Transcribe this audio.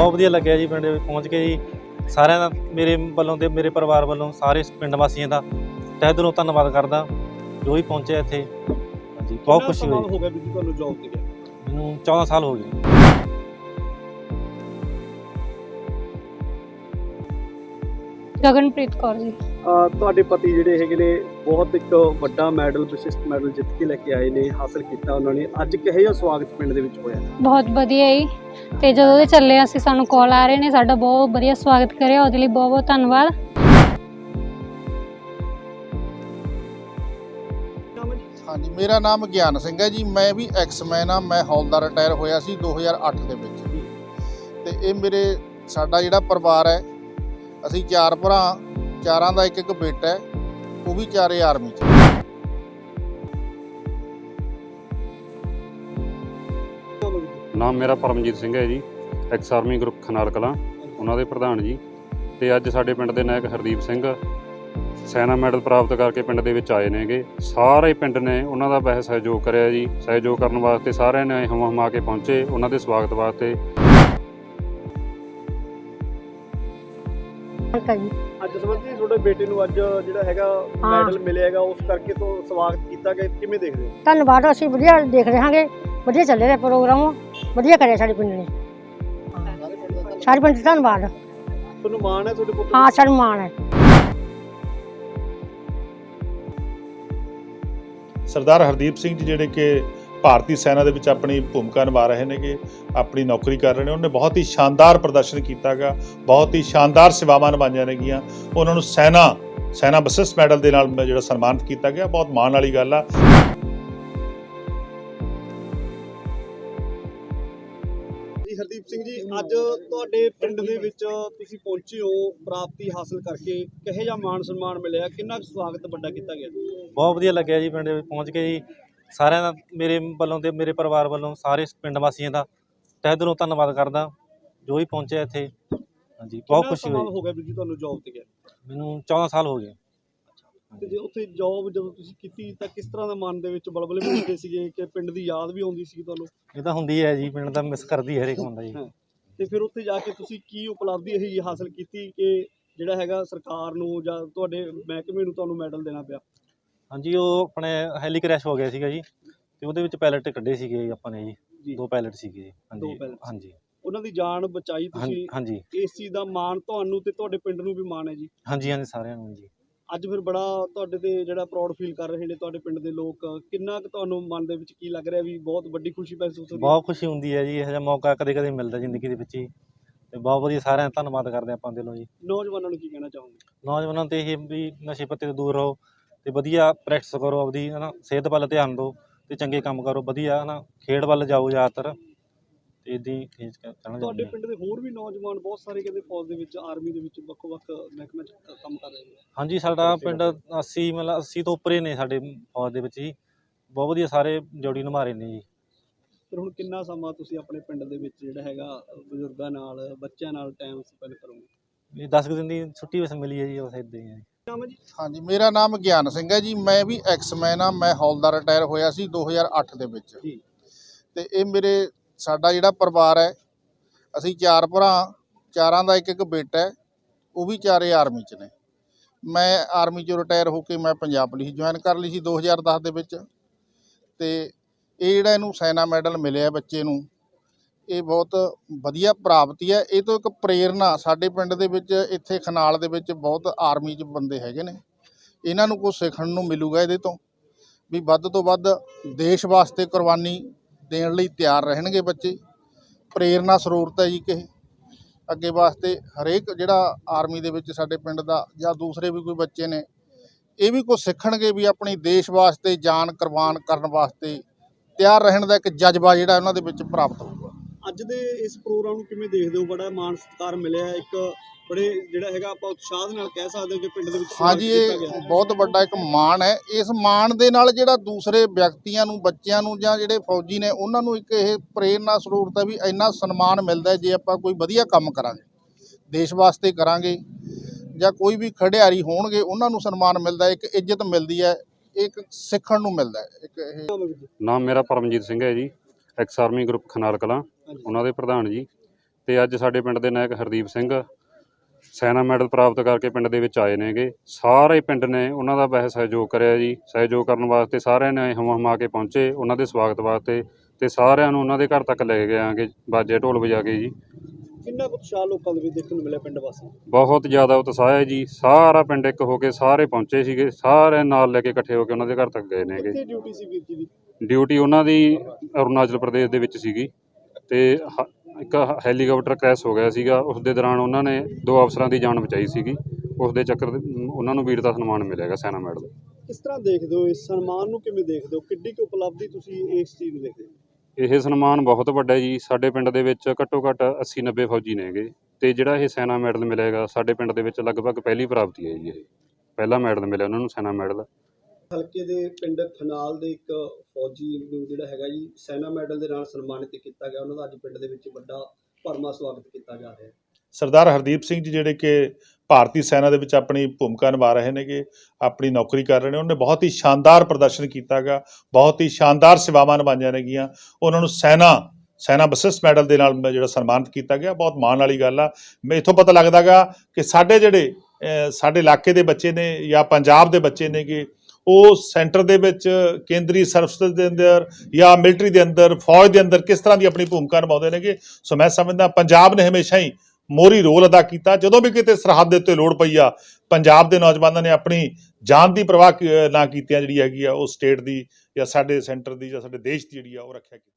ਬਹੁਤ ਵਧੀਆ ਲੱਗਿਆ ਜੀ ਪਿੰਡ ਵਿੱਚ ਪਹੁੰਚ ਕੇ ਜੀ। ਸਾਰਿਆਂ ਦਾ ਮੇਰੇ ਵੱਲੋਂ ਤੇ ਮੇਰੇ ਪਰਿਵਾਰ ਵੱਲੋਂ ਸਾਰੇ ਪਿੰਡ ਵਾਸੀਆਂ ਦਾ ਤਹਿ ਦਿਲੋਂ ਧੰਨਵਾਦ ਕਰਦਾ ਜੋ ਵੀ ਪਹੁੰਚਿਆ ਇੱਥੇ। ਹਾਂਜੀ ਬਹੁਤ ਖੁਸ਼ੀ ਹੋਈ। ਸਮਾਂ ਹੋ ਗਿਆ ਵੀ ਜੀ ਤੁਹਾਨੂੰ ਜੌਬ ਤੇ ਗਿਆ? ਮੈਨੂੰ 14 ਸਾਲ ਹੋ ਗਏ। ਗਗਨਪ੍ਰੀਤ ਕੌਰ ਜੀ। ਤੁਹਾਡੇ ਪਤੀ ਜਿਹੜੇ ਹੈਗੇ ਨੇ ਬਹੁਤ ਇੱਕ ਵੱਡਾ ਮੈਡਲ ਵਿਸ਼ਿਸ਼ਟ ਮੈਡਲ ਜਿੱਤ ਕੇ ਲੈ ਕੇ ਆਏ ਨੇ ਹਾਸਲ ਕੀਤਾ ਉਹਨਾਂ ਨੇ। ਅੱਜ ਕਿਹੋ ਜਿਹਾ ਸਵਾਗਤ ਪਿੰਡ ਦੇ ਵਿੱਚ ਹੋਇਆ? ਬਹੁਤ ਵਧੀਆ ਜੀ। ਤੇ ਜਦੋਂ ਦੇ ਚੱਲੇ ਅਸੀਂ ਸਾਨੂੰ ਕਾਲ ਆ ਰਹੇ ਨੇ। ਸਾਡਾ ਬਹੁਤ ਵਧੀਆ ਸਵਾਗਤ ਕਰਿਆ ਉਹਦੇ ਲਈ ਬਹੁਤ ਬਹੁਤ ਧੰਨਵਾਦ। ਹਾਂਜੀ ਮੇਰਾ ਨਾਮ ਗਿਆਨ ਸਿੰਘ ਹੈ ਜੀ। ਮੈਂ ਵੀ ਐਕਸਮੈਨ ਆ ਮੈਂ ਹੌਲਦਾਰ ਰਿਟਾਇਰ ਹੋਇਆ ਸੀ 2008 ਦੇ ਵਿੱਚ। ਤੇ ਇਹ ਮੇਰੇ ਸਾਡਾ ਜਿਹੜਾ ਪਰਿਵਾਰ ਹੈ ਅਸੀਂ ਚਾਰ ਭਰਾ ਚਾਰਾਂ ਦਾ ਇੱਕ ਇੱਕ ਬੇਟਾ ਹੈ, ਉਹ ਵੀ ਚਾਰੇ ਆਰਮੀ 'ਚ। ਨਾਮ ਮੇਰਾ ਪਰਮਜੀਤ ਸਿੰਘ ਹੈ ਜੀ, ex army group Khanal Kalan, ਉਹਨਾਂ ਦੇ ਪ੍ਰਧਾਨ ਜੀ। ਤੇ ਅੱਜ ਸਾਡੇ ਪਿੰਡ ਦੇ ਨਾਇਕ ਹਰਦੀਪ ਸਿੰਘ ਸੈਨਾ ਮੈਡਲ ਪ੍ਰਾਪਤ ਕਰਕੇ ਪਿੰਡ ਦੇ ਵਿੱਚ ਆਏ ਨੇਗੇ। ਸਾਰੇ ਪਿੰਡ ਨੇ ਉਹਨਾਂ ਦਾ ਬਹੁਤ ਸਹਿਯੋਗ ਕਰਿਆ ਜੀ। ਸਹਿਯੋਗ ਕਰਨ ਵਾਸਤੇ ਸਾਰਿਆਂ ਨੇ ਹਮ ਹਮਾ ਕੇ ਪਹੁੰਚੇ, ਉਹਨਾਂ ਦੇ ਸਵਾਗਤ ਵਾਸਤੇ। ਅੱਜ ਸਮਝਦੇ ਤੁਹਾਡੇ ਬੇਟੇ ਨੂੰ ਅੱਜ ਜਿਹੜਾ ਹੈਗਾ ਹਾਂ। ਮੈਡਲ ਮਿਲਿਆ ਹੈਗਾ ਉਸ ਕਰਕੇ ਤੋਂ ਸਵਾਗਤ ਕੀਤਾ ਗਿਆ। ਕਿਵੇਂ ਦੇਖਦੇ ਹੋ? ਧੰਨਵਾਦ ਅਸੀਂ ਵਧੀਆ ਦੇਖ ਰਹੇ ਹਾਂਗੇ। ਵਧੀਆ ਚੱਲੇ ਰਿਹਾ ਪ੍ਰੋਗਰਾਮ ਵਧੀਆ ਕਰਿਆ ਸਾਡੇ ਪਿੰਡ ਨੇ। ਸਾਰੇ ਪਿੰਡ ਦਾ ਧੰਨਵਾਦ। ਤੁਹਾਨੂੰ ਮਾਣ ਹੈ ਤੁਹਾਡੇ ਪੁੱਤ ਹਾਂ ਸਾਨੂੰ ਮਾਣ ਹੈ। ਸਰਦਾਰ ਹਰਦੀਪ ਸਿੰਘ ਜੀ ਜਿਹੜੇ ਕਿ ਭਾਰਤੀ ਸੈਨਾ ਦੇ ਵਿੱਚ ਆਪਣੀ ਭੂਮਿਕਾ ਨਿਭਾ ਰਹੇ ਨੇਗੇ ਆਪਣੀ ਨੌਕਰੀ ਕਰ ਰਹੇ ਨੇ। ਉਹਨੇ ਬਹੁਤ ਹੀ ਸ਼ਾਨਦਾਰ ਪ੍ਰਦਰਸ਼ਨ ਕੀਤਾਗਾ ਬਹੁਤ ਹੀ ਸ਼ਾਨਦਾਰ ਸੇਵਾਵਾਂ ਨਿਭਾਈਆਂ ਨੇਗੀਆਂ। ਉਹਨਾਂ ਨੂੰ ਸੈਨਾ ਸੈਨਾ ਬਸਿਸ ਮੈਡਲ ਦੇ ਨਾਲ ਜਿਹੜਾ ਸਨਮਾਨਿਤ ਕੀਤਾ ਗਿਆ ਬਹੁਤ ਮਾਣ ਵਾਲੀ ਗੱਲ ਆ। ਜੀ ਹਰਦੀਪ ਸਿੰਘ ਜੀ ਅੱਜ ਤੁਹਾਡੇ ਪਿੰਡ ਦੇ ਵਿੱਚ ਤੁਸੀਂ ਪਹੁੰਚੇ ਹੋ ਪ੍ਰਾਪਤੀ ਹਾਸਲ ਕਰਕੇ। ਕਿਹੋ ਜਿਹਾ ਮਾਣ ਸਨਮਾਨ ਮਿਲਿਆ? ਕਿੰਨਾ ਕੁ ਸਵਾਗਤ ਵੱਡਾ ਕੀਤਾ ਗਿਆ? ਬਹੁਤ ਵਧੀਆ ਲੱਗਿਆ ਜੀ ਪਿੰਡ ਵਿੱਚ ਪਹੁੰਚ ਕੇ ਜੀ। ਸਾਰਿਆਂ ਦਾ ਮੇਰੇ ਵੱਲੋਂ ਤੇ ਮੇਰੇ ਪਰਿਵਾਰ ਵੱਲੋਂ ਸਾਰੇ ਪਿੰਡ ਵਾਸੀਆਂ ਦਾ ਤਹਿ ਦਿਲੋਂ ਧੰਨਵਾਦ ਕਰਦਾ। ਜੋ ਵੀ ਪਹੁੰਚਿਆ ਇੱਥੇ ਹਾਂਜੀ ਬਹੁਤ ਖੁਸ਼ੀ ਹੋਈ। ਹੋ ਗਿਆ ਵੀ ਜੀ ਤੁਹਾਨੂੰ ਜੌਬ ਤੇ ਗਿਆ? ਮੈਨੂੰ 14 ਸਾਲ ਹੋ ਗਏ। ਤੇ ਜੇ ਉੱਥੇ ਜੌਬ ਜਦੋਂ ਤੁਸੀਂ ਕੀਤੀ ਤਾਂ ਕਿਸ ਤਰ੍ਹਾਂ ਦਾ ਮਨ ਦੇ ਵਿੱਚ ਬਲਬਲੇ ਹੁੰਦੇ ਸੀਗੇ ਕਿ ਪਿੰਡ ਦੀ ਯਾਦ ਵੀ ਆਉਂਦੀ ਸੀ ਤੁਹਾਨੂੰ? ਇਹ ਤਾਂ ਹੁੰਦੀ ਹੈ ਜੀ ਪਿੰਡ ਦਾ ਮਿਸ ਕਰਦੀ ਹੈ ਹਰੇਕ ਬੰਦਾ ਜੀ। ਤੇ ਫਿਰ ਉੱਥੇ ਜਾ ਕੇ ਤੁਸੀਂ ਕੀ ਉਪਲਬਧੀ ਇਹ ਹਾਸਲ ਕੀਤੀ ਕਿ ਜਿਹੜਾ ਹੈਗਾ ਸਰਕਾਰ ਨੂੰ ਜਾਂ ਤੁਹਾਡੇ ਮਹਿਕਮੇ ਨੂੰ ਤੁਹਾਨੂੰ ਮੈਡਲ ਦੇਣਾ ਪਿਆ? ਹਾਂਜੀ ਉਹ ਆਪਣੇ ਹੈਲੀ ਕ੍ਰੈਸ਼ ਹੋ ਗਿਆ ਸੀਗਾ ਜੀ ਤੇ ਉਹਦੇ ਵਿੱਚ ਪਾਇਲਟ ਕੱਢੇ ਸੀਗੇ ਆਪਾਂ ਨੇ ਜੀ। ਜੀ। ਦੋ ਪਾਇਲਟ ਸੀਗੇ ਜੀ। ਦੋ ਹਾਂਜੀ। ਹਾਂਜੀ। ਉਹਨਾਂ ਦੀ ਜਾਨ ਬਚਾਈ ਹਾਂਜੀ ਤੁਸੀਂ? ਹਾਂਜੀ ਇਸ ਚੀਜ਼ ਦਾ ਮਾਣ ਤੁਹਾਨੂੰ ਤੇ ਤੁਹਾਡੇ ਪਿੰਡ ਨੂੰ ਵੀ ਮਾਣ ਹੈ ਜੀ? ਹਾਂਜੀ ਹਾਂਜੀ ਸਾਰਿਆਂ ਨੂੰ ਜੀ। ਅੱਜ ਫਿਰ ਬੜਾ ਤੁਹਾਡੇ ਤੇ ਜਿਹੜਾ ਪ੍ਰਾਊਡ ਫੀਲ ਕਰ ਰਹੇ ਨੇ ਤੁਹਾਡੇ ਪਿੰਡ ਦੇ ਲੋਕ ਕਿੰਨਾ ਕੁ ਤੁਹਾਨੂੰ ਮਨ ਦੇ ਵਿੱਚ ਕੀ ਲੱਗ ਰਿਹਾ ਵੀ ਬਹੁਤ ਵੱਡੀ ਖੁਸ਼ੀ ਮਹਿਸੂਸ ਹੋ ਰਹੀ ਹੈ? ਬਹੁਤ ਖੁਸ਼ੀ ਹੁੰਦੀ ਹੈ ਜੀ ਇਹੋ ਜਿਹਾ ਮੌਕਾ ਕਦੇ ਕਦੇ ਮਿਲਦਾ ਜ਼ਿੰਦਗੀ ਦੇ ਵਿੱਚ ਹੀ ਤੇ ਬਹੁਤ ਵਧੀਆ ਸਾਰਿਆਂ ਦਾ ਧੰਨਵਾਦ ਕਰਦੇ ਆਪਾਂ ਦਿਲੋਂ ਜੀ। ਨੌਜਵਾਨਾਂ ਨੂੰ ਕੀ ਕਹਿਣਾ ਚਾਹੋਗੇ? ਨੌਜਵਾਨਾਂ ਨੂੰ ਤੇ ਇਹ ਵੀ ਨਸ਼ੇ ਪੱਤੇ ਤੋਂ ਦੂਰ ਰਹੋ। ਤੇ ਵਧੀਆ ਪ੍ਰੈਕਟਿਸ ਕਰੋ ਆਪਦੀ ਹਨਾ? ਸਿਹਤ ਵੱਲ ਧਿਆਨ ਦਿਓ ਤੇ ਚੰਗੇ ਕੰਮ ਕਰੋ ਵਧੀਆ ਹਨਾ? ਖੇਡ ਵੱਲ ਜਾਓ ਜ਼ਿਆਦਾਤਰ ਤੇ ਇਦਾਂ ਹੀ ਖੇਚ ਕੇ ਚੱਲਣਾ ਤੁਹਾਡੇ ਪਿੰਡ ਦੇ ਹੋਰ ਵੀ ਨੌਜਵਾਨ ਬਹੁਤ ਸਾਰੇ ਕਹਿੰਦੇ ਫੌਜ ਦੇ ਵਿੱਚ ਆਰਮੀ ਦੇ ਵਿੱਚ ਵੱਖ-ਵੱਖ ਮਹਿਕਮਿਆਂ 'ਚ ਕ- ਕੰਮ ਕਰ ਰਹੇ ਨੇ। ਹਾਂਜੀ ਸਾਡਾ ਪਿੰਡ 80 ਮਤਲਬ 80 ਤੋਂ ਉੱਪਰ ਹੀ ਨੇ ਸਾਡੇ ਫੌਜ ਦੇ ਵਿੱਚ ਜੀ। ਬਹੁਤ ਵਧੀਆ ਸਾਰੇ ਜੋੜੀ ਨਿਭਾ ਰਹੇ ਨੇ ਜੀ। ਫਿਰ ਹੁਣ ਕਿੰਨਾ ਸਮਾਂ ਤੁਸੀਂ ਆਪਣੇ ਪਿੰਡ ਦੇ ਵਿੱਚ ਜਿਹੜਾ ਹੈਗਾ ਬਜ਼ੁਰਗਾਂ ਨਾਲ ਬੱਚਿਆਂ ਨਾਲ ਟਾਈਮ ਸਪੈਂਡ ਕਰੋਗੇ? ਇਹ 10 ਕੁ ਦਿਨ ਦੀ ਛੁੱਟੀ ਵਸ ਮਿਲੀ ਹੈ ਜੀ ਬਸ ਇਦਾਂ ਹੀ ਹੈ ਨਾਮ ਹੈ ਜੀ? ਹਾਂਜੀ ਮੇਰਾ ਨਾਮ ਗਿਆਨ ਸਿੰਘ ਹੈ ਜੀ। ਮੈਂ ਵੀ ਐਕਸਮੈਨ ਆ ਮੈਂ ਹੌਲਦਾਰ ਰਿਟਾਇਰ ਹੋਇਆ ਸੀ 2008 ਦੇ ਵਿੱਚ। ਜੀ। ਤੇ ਇਹ ਮੇਰੇ ਸਾਡਾ ਜਿਹੜਾ ਪਰਿਵਾਰ ਹੈ ਅਸੀਂ ਚਾਰ ਭਰਾ ਚਾਰਾਂ ਦਾ ਇੱਕ ਇੱਕ ਬੇਟਾ ਹੈ ਉਹ ਵੀ ਚਾਰੇ ਆਰਮੀ 'ਚ ਨੇ। ਮੈਂ ਆਰਮੀ 'ਚੋਂ ਰਿਟਾਇਰ ਹੋ ਕੇ ਮੈਂ ਪੰਜਾਬ ਪੁਲਿਸ ਜੁਆਇਨ ਕਰ ਲਈ ਸੀ 2010 ਦੇ ਵਿੱਚ। ਤੇ ਇਹ ਜਿਹੜਾ ਇਹਨੂੰ ਸੈਨਾ ਮੈਡਲ ਮਿਲਿਆ ਬੱਚੇ ਨੂੰ ਇਹ ਬਹੁਤ ਵਧੀਆ ਪ੍ਰਾਪਤੀ ਹੈ। ਇਹ ਤੋਂ ਇੱਕ ਪ੍ਰੇਰਨਾ ਸਾਡੇ ਪਿੰਡ ਦੇ ਵਿੱਚ, ਇੱਥੇ ਖਨਾਲ ਦੇ ਵਿੱਚ ਬਹੁਤ ਆਰਮੀ 'ਚ ਬੰਦੇ ਹੈਗੇ ਨੇ। ਇਹਨਾਂ ਨੂੰ ਕੁਝ ਸਿੱਖਣ ਨੂੰ ਮਿਲੂਗਾ ਇਹਦੇ ਤੋਂ। ਵੀ ਵੱਧ ਤੋਂ ਵੱਧ ਦੇਸ਼ ਵਾਸਤੇ ਕੁਰਬਾਨੀ ਦੇਣ ਲਈ ਤਿਆਰ ਰਹਿਣਗੇ ਬੱਚੇ। ਪ੍ਰੇਰਨਾ ਸਰੋਤ ਹੈ ਜੀ ਕਿ ਅੱਗੇ ਵਾਸਤੇ ਹਰੇਕ ਜਿਹੜਾ ਆਰਮੀ ਦੇ ਵਿੱਚ ਸਾਡੇ ਪਿੰਡ ਦਾ ਜਾਂ ਦੂਸਰੇ ਵੀ ਕੋਈ ਬੱਚੇ ਨੇ, ਇਹ ਵੀ ਕੁਝ ਸਿੱਖਣਗੇ ਵੀ ਆਪਣੀ ਦੇਸ਼ ਵਾਸਤੇ ਜਾਨ ਕੁਰਬਾਨ ਕਰਨ ਵਾਸਤੇ ਤਿਆਰ ਰਹਿਣ ਦਾ ਇੱਕ ਜਜ਼ਬਾ ਜਿਹੜਾ ਉਹਨਾਂ ਦੇ ਵਿੱਚ ਪ੍ਰਾਪਤ ਹੋਊਗਾ ਅੱਜ ਦੇ ਇਸ ਪ੍ਰੋਗਰਾਮ ਨੂੰ ਕਿਵੇਂ ਦੇਖਦੇ ਹੋ? ਬੜਾ ਮਾਣ ਸਤਿਕਾਰ ਮਿਲਿਆ ਇੱਕ ਬੜੇ ਜਿਹੜਾ ਹੈਗਾ ਆਪਾਂ ਉਤਸ਼ਾਹ ਦੇ ਨਾਲ ਕਹਿ ਸਕਦੇ ਹਾਂ ਕਿ ਪਿੰਡ ਦੇ ਵਿੱਚ ਹਾਂਜੀ ਇਹ ਬਹੁਤ ਵੱਡਾ ਇੱਕ ਮਾਣ ਹੈ। ਇਸ ਮਾਣ ਦੇ ਨਾਲ ਜਿਹੜਾ ਦੂਸਰੇ ਵਿਅਕਤੀਆਂ ਨੂੰ ਬੱਚਿਆਂ ਨੂੰ ਜਾਂ ਜਿਹੜੇ ਫੌਜੀ ਨੇ ਉਹਨਾਂ ਨੂੰ ਇੱਕ ਇਹ ਪ੍ਰੇਰਨਾ ਸਰੋਤ ਹੈ ਵੀ ਇੰਨਾ ਸਨਮਾਨ ਮਿਲਦਾ ਹੈ ਜੇ ਆਪਾਂ ਕੋਈ ਵਧੀਆ ਕੰਮ ਕਰਾਂਗੇ ਦੇਸ਼ ਵਾਸਤੇ ਕਰਾਂਗੇ ਜਾਂ ਕੋਈ ਵੀ ਖਿਡਾਰੀ ਹੋਣਗੇ ਉਹਨਾਂ ਨੂੰ ਸਨਮਾਨ ਮਿਲਦਾ ਇੱਕ ਇੱਜ਼ਤ ਮਿਲਦੀ ਹੈ ਇੱਕ ਸਿੱਖਣ ਨੂੰ ਮਿਲਦਾ ਹੈ ਇੱਕ ਇਹ ਨਾਮ ਮੇਰਾ ਪਰਮਜੀਤ ਸਿੰਘ ਹੈ ਜੀ। Ex army group Khanal Kalan ਉਹਨਾਂ ਦੇ ਪ੍ਰਧਾਨ ਜੀ। ਤੇ ਅੱਜ ਸਾਡੇ ਪਿੰਡ ਦੇ ਨਾਇਕ ਹਰਦੀਪ ਸਿੰਘ ਸੈਨਾ ਮੈਡਲ ਪ੍ਰਾਪਤ ਕਰਕੇ ਪਿੰਡ ਦੇ ਵਿੱਚ ਆਏ ਨੇਗੇ। ਸਾਰੇ ਪਿੰਡ ਨੇ ਉਹਨਾਂ ਦਾ ਬਹੁਤ ਸਹਿਯੋਗ ਕਰਿਆ ਜੀ। ਸਹਿਯੋਗ ਕਰਨ ਵਾਸਤੇ ਸਾਰਿਆਂ ਨੇ ਹਮ ਹਮਾ ਕੇ ਪਹੁੰਚੇ ਉਹਨਾਂ ਦੇ ਸਵਾਗਤ ਵਾਸਤੇ ਤੇ ਸਾਰਿਆਂ ਨੂੰ ਉਹਨਾਂ ਦੇ ਘਰ ਤੱਕ ਲੈ ਕੇ ਆਂਗੇ ਬਾਜੇ ਢੋਲ ਵਜਾ ਕੇ ਜੀ। ਕਿੰਨਾ ਉਤਸ਼ਾਹ ਲੋਕਾਂ ਦੇ ਵਿੱਚ ਦੇਖਣ ਨੂੰ ਮਿਲਿਆ ਪਿੰਡ ਵਾਸੀਆਂ ਬਹੁਤ ਜ਼ਿਆਦਾ ਉਤਸ਼ਾਹ ਹੈ ਜੀ। ਸਾਰਾ ਪਿੰਡ ਇੱਕ ਹੋ ਕੇ ਸਾਰੇ ਪਹੁੰਚੇ ਸੀਗੇ। ਸਾਰੇ ਨਾਲ ਲੈ ਕੇ ਇਕੱਠੇ ਹੋ ਕੇ ਉਹਨਾਂ ਦੇ ਘਰ ਤੱਕ ਗਏ ਨੇਗੇ। ਕਿੱਥੇ ਡਿਊਟੀ ਸੀ ਵੀਰ ਜੀ ਦੀ? ਡਿਊਟੀ ਉਹਨਾਂ ਦੀ ਅਰੁਣਾਚਲ ਪ੍ਰਦੇਸ਼ ਦੇ ਵਿੱਚ ਸੀਗੀ ਤੇ ਹ- ਇੱਕ ਹੈਲੀਕਾਪਟਰ ਕ੍ਰੈਸ਼ ਹੋ ਗਿਆ ਸੀਗਾ ਉਸ ਦੇ ਦੌਰਾਨ ਉਹਨਾਂ ਨੇ ਦੋ ਅਫਸਰਾਂ ਦੀ ਜਾਨ ਬਚਾਈ ਸੀਗੀ ਉਸ ਦੇ ਚੱਕਰ ਦੇ- ਉਹਨਾਂ ਨੂੰ ਵੀਰਤਾ ਸਨਮਾਨ ਮਿਲੇਗਾ ਸੈਨਾ ਮੈਡਲ ਕਿਸ ਤਰ੍ਹਾਂ ਦੇਖਦੇ ਹੋ ਇਸ ਸਨਮਾਨ ਨੂੰ ਕਿਵੇਂ ਦੇਖਦੇ ਹੋ? ਕਿੱਡੀ ਕੁ ਉਪਲਬਧੀ ਤੁਸੀਂ ਇਸ ਚੀਜ਼ ਨੂੰ ਦੇਖਦੇ ਹੋ? ਇਹ ਸਨਮਾਨ ਬਹੁਤ ਵੱਡਾ ਹੈ ਜੀ ਸਾਡੇ ਪਿੰਡ ਦੇ ਵਿੱਚ ਘੱਟੋ ਘੱਟ 80 90 ਫੌਜੀ ਨੇਗੇ ਤੇ ਜਿਹੜਾ ਇਹ ਸੈਨਾ ਮੈਡਲ ਮਿਲੇਗਾ ਸਾਡੇ ਪਿੰਡ ਦੇ ਵਿੱਚ ਲਗਭਗ ਪਹਿਲੀ ਪ੍ਰਾਪਤੀ ਹੈ ਜੀ ਇਹ। ਪਹਿਲਾ ਮੈਡਲ ਮਿਲਿਆ ਉਹਨਾਂ ਨੂੰ ਸੈਨਾ ਮੈਡਲ। ਹਲਕੇ ਦੇ ਪਿੰਡ ਖਨਾਲ ਦੇ ਇੱਕ ਫੌਜੀ ਨੂੰ ਜਿਹੜਾ ਹੈਗਾ ਜੀ, ਸੈਨਾ ਮੈਡਲ ਦੇ ਨਾਲ ਸਨਮਾਨਿਤ ਕੀਤਾ ਗਿਆ। ਉਹਨਾਂ ਦਾ ਅੱਜ ਪਿੰਡ ਦੇ ਵਿੱਚ ਵੱਡਾ ਭਰਮਾ ਸਵਾਗਤ ਕੀਤਾ ਜਾ ਰਿਹਾ ਹੈ। ਸਰਦਾਰ ਹਰਦੀਪ ਸਿੰਘ ਜੀ ਜਿਹੜੇ ਕਿ ਭਾਰਤੀ ਸੈਨਾ ਦੇ ਵਿੱਚ ਆਪਣੀ ਭੂਮਿਕਾ ਨਿਭਾ ਰਹੇ ਨੇਗੇ, ਆਪਣੀ ਨੌਕਰੀ ਕਰ ਰਹੇ ਨੇ, ਉਹਨੇ ਬਹੁਤ ਹੀ ਸ਼ਾਨਦਾਰ ਪ੍ਰਦਰਸ਼ਨ ਕੀਤਾਗਾ ਬਹੁਤ ਹੀ ਸ਼ਾਨਦਾਰ ਸੇਵਾਵਾਂ ਨਿਭਾਈਆਂ ਨੇਗੀਆਂ। ਉਹਨਾਂ ਨੂੰ ਸੈਨਾ ਸੈਨਾ ਬਸਿਸ ਮੈਡਲ ਦੇ ਨਾਲ ਜਿਹੜਾ ਸਨਮਾਨਿਤ ਕੀਤਾ ਗਿਆ, ਬਹੁਤ ਮਾਣ ਵਾਲੀ ਗੱਲ ਆ। ਮੈਂ ਇਥੋਂ ਪਤਾ ਲੱਗਦਾਗਾ ਕਿ ਸਾਡੇ ਜਿਹੜੇ ਸਾਡੇ ਇਲਾਕੇ ਦੇ ਬੱਚੇ ਨੇ ਜਾਂ ਪੰਜਾਬ ਦੇ ਬੱਚੇ ਨੇਗੇ ਉਹ ਸੈਂਟਰ ਦੇ ਵਿੱਚ ਕੇਂਦਰੀ ਸਰਵਿਸ ਦੇ ਅੰਦਰ ਜਾਂ ਮਿਲਟਰੀ ਦੇ ਅੰਦਰ, ਫੌਜ ਦੇ ਅੰਦਰ ਕਿਸ ਤਰ੍ਹਾਂ ਦੀ ਆਪਣੀ ਭੂਮਿਕਾ ਨਿਭਾਉਂਦੇ ਨੇਗੇ? ਸੋ ਮੈਂ ਸਮਝਦਾ ਪੰਜਾਬ ਨੇ ਹਮੇਸ਼ਾ ਹੀ ਮੋਰੀ ਰੋਲ ਅਦਾ ਕੀਤਾ। ਜਦੋਂ ਵੀ ਕਿਤੇ ਸਰਹੱਦ ਦੇ ਉੱਤੇ ਲੋੜ ਪਈ ਆ, ਪੰਜਾਬ ਦੇ ਨੌਜਵਾਨਾਂ ਨੇ ਆਪਣੀ ਜਾਨ ਦੀ ਪਰਵਾਹ ਨਾ ਕੀਤਿਆਂ ਜਿਹੜੀ ਹੈਗੀ ਆ, ਉਹ ਸਟੇਟ ਦੀ ਜਾਂ ਸਾਡੇ ਸੈਂਟਰ ਦੀ ਜਾਂ ਸਾਡੇ ਦੇਸ਼ ਦੀ ਜਿਹੜੀ ਆ, ਉਹ ਰੱਖਿਆ ਕੀਤੀ।